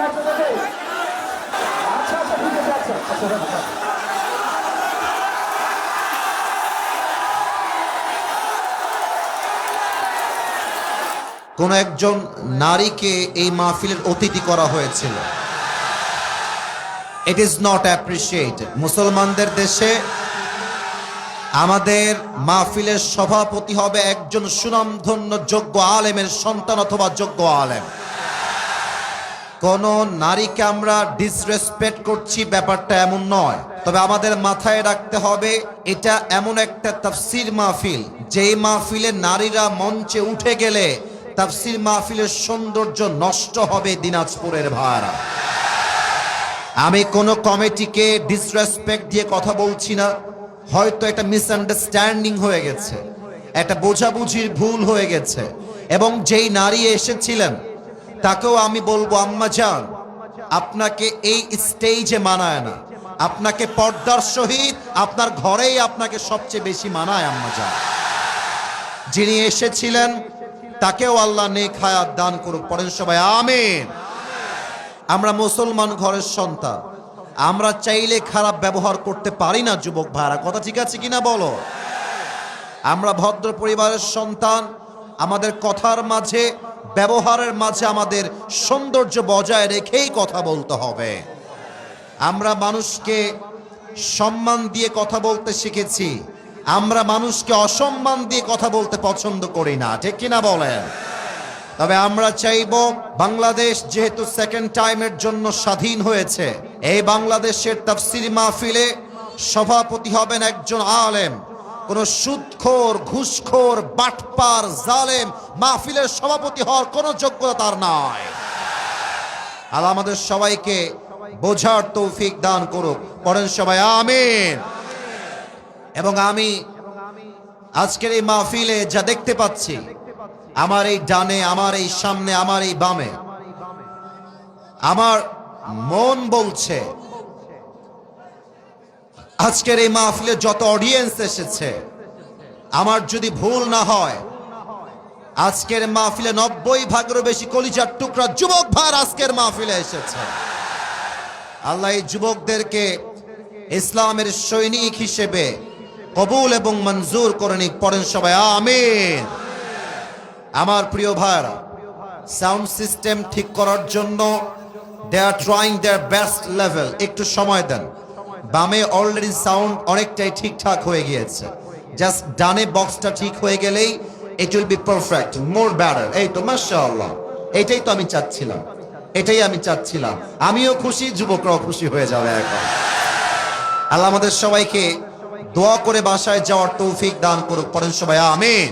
কোন একজন নারীকে এই মাহফিলের অতিথি করা হয়েছিল। ইট ইজ নট অ্যাপ্রিসিয়েট মুসলমানদের দেশে আমাদের মাহফিলের সভাপতি হবে একজন সুনামধন্য যোগ্য আলেমের সন্তান অথবা যোগ্য আলেম। কোন নারীকে আমরা ডিসরেসপেক্ট করছি, ব্যাপারটা এমন নয়। তবে আমাদের মাথায় রাখতে হবে, এটা এমন একটা তাফসির মাহফিল, যেই মাহফিলে নারীরা মঞ্চে উঠে গেলে তাফসির মাহফিলের সৌন্দর্য নষ্ট হবে দিনাজপুরের ভাড়া আমি কোনো কমিটিকে ডিসরেসপেক্ট দিয়ে কথা বলছি না, হয়তো একটা মিসআন্ডারস্ট্যান্ডিং হয়ে গেছে, একটা বোঝাবুঝির ভুল হয়ে গেছে, এবং যেই নারী এসেছিলেন তাকেও আমি বলব, আম্মা যান আপনাকে এই স্টেজে মানায় না। আপনাকে পর্দার সহিত আপনার ঘরেই আপনাকে সবচেয়ে বেশি মানায়, আম্মা যান যিনি এসেছিলেন, তাকেও আল্লাহ নেক হায়াত দান করুক। পড়েন সবাই, আমিন। আমরা মুসলমান ঘরের সন্তান। আমরা চাইলে খারাপ ব্যবহার করতে পারি না, যুবক ভাইরা। কথা ঠিক আছে কিনা বলো? আমরা ভদ্র পরিবারের সন্তান, আমাদের কথার মাঝে ব্যবহারের মাঝে আমাদের সৌন্দর্য বজায় রেখেই কথা বলতে হবে। আমরা মানুষকে সম্মান দিয়ে কথা বলতে শিখেছি। আমরা মানুষকে অসম্মান দিয়ে কথা বলতে পছন্দ করি না, ঠিক কিনা বলেন? তবে আমরা চাইব বাংলাদেশ যেহেতু সেকেন্ড টাইমের জন্য স্বাধীন হয়েছে, এই বাংলাদেশের তাফসির মাহফিলে সভাপতি হবেন একজন আলেম। কোন সুদখোর ঘুষখোর, বাটপার, জালেম, মাহফিলের সভাপতি হওয়ার কোনো যোগ্যতা তার নাই। আর আমাদের সবাইকে বোঝার তৌফিক দান করুক। পড়েন সবাই, আমিন। এবং আমি আজকের এই মাহফিলে যা দেখতে পাচ্ছি, আমার এই ডানে, আমার এই সামনে, আমার এই বামে, আমার মন বলছে আজকের এই মাহফিলে যত অডিয়েন্স এসেছে, আমার যদি ভুল না হয়, আজকের মাহফিলে নব্বই ভাগেরও বেশি কলিজার টুকরা যুবক ভার আজকের মাহফিলে এসেছে। আল্লাহ এই যুবকদেরকে ইসলামের সৈনিক হিসেবে কবুল এবং মঞ্জুর করে নিক। পড়েন সবাই, আমিন। আমার প্রিয় ভার সাউন্ড সিস্টেম ঠিক করার জন্য they are trying their best level. একটু সময় দেন। বামে অলরেডি সাউন্ড অনেকটাই ঠিকঠাক হয়ে গিয়েছে। জাস্ট ডানে বক্সটা ঠিক হয়ে গেলেই it will be perfect more better এই তো, মাশাআল্লাহ। এটাই তো আমি চাচ্ছিলাম। এটাই আমি চাচ্ছিলাম। আমিও খুশি, যুবকরাও খুশি হয়ে যাবে এখন। আল্লাহ আমাদের সবাইকে দোয়া করে বাসায় যাওয়ার তৌফিক দান করুক। পড়েন সবাই, আমিন।